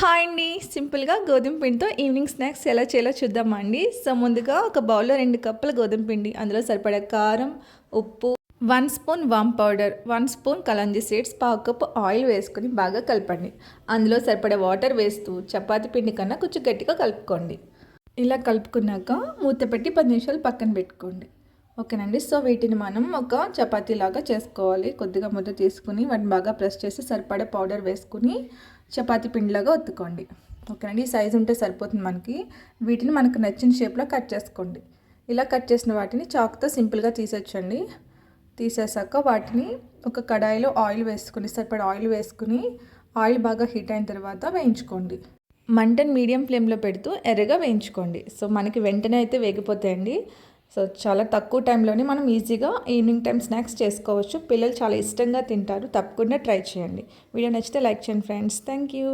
Hi అండి. సింపుల్గా గోధుమ పిండితో ఈవినింగ్ స్నాక్స్ ఎలా చేయాలో చూద్దామండి. సో ముందుగా ఒక బౌల్లో రెండు కప్పుల గోధుమ పిండి అందులో సరిపడే కారం ఉప్పు వన్ స్పూన్ వామ్ powder one spoon kalonji seeds పావు కప్పు ఆయిల్ వేసుకొని బాగా కలపండి. అందులో సరిపడే వాటర్ వేస్తూ చపాతీ పిండి కన్నా కొంచెం గట్టిగా కలుపుకోండి. ఇలా కలుపుకున్నాక మూత పెట్టి పది నిమిషాలు పక్కన పెట్టుకోండి. ఓకేనండి. సో వీటిని మనం ఒక చపాతీ లాగా చేసుకోవాలి. కొద్దిగా ముద్ద తీసుకుని వాటిని బాగా ప్రెస్ చేసి సరిపడే పౌడర్ వేసుకుని చపాతీ పిండిలాగా ఒత్తుకోండి. ఓకేనండి. ఈ సైజు ఉంటే సరిపోతుంది మనకి. వీటిని మనకు నచ్చిన షేప్లో కట్ చేసుకోండి. ఇలా కట్ చేసిన వాటిని చాక్తో సింపుల్గా తీసేచ్చండి. తీసేసాక వాటిని ఒక కడాయిలో ఆయిల్ వేసుకుని సరిపడ ఆయిల్ వేసుకుని ఆయిల్ బాగా హీట్ అయిన తర్వాత వేయించుకోండి. మంటను మీడియం ఫ్లేమ్లో పెడుతూ ఎర్రగా వేయించుకోండి. సో మనకి వెంటనే అయితే వేగిపోతాయండి. సో చాలా తక్కువ టైంలోనే మనం ఈజీగా ఈవినింగ్ టైం స్నాక్స్ చేసుకోవచ్చు. పిల్లలు చాలా ఇష్టంగా తింటారు. తప్పకుండా ట్రై చేయండి. వీడియో నచ్చితే లైక్ చేయండి ఫ్రెండ్స్. Thank you.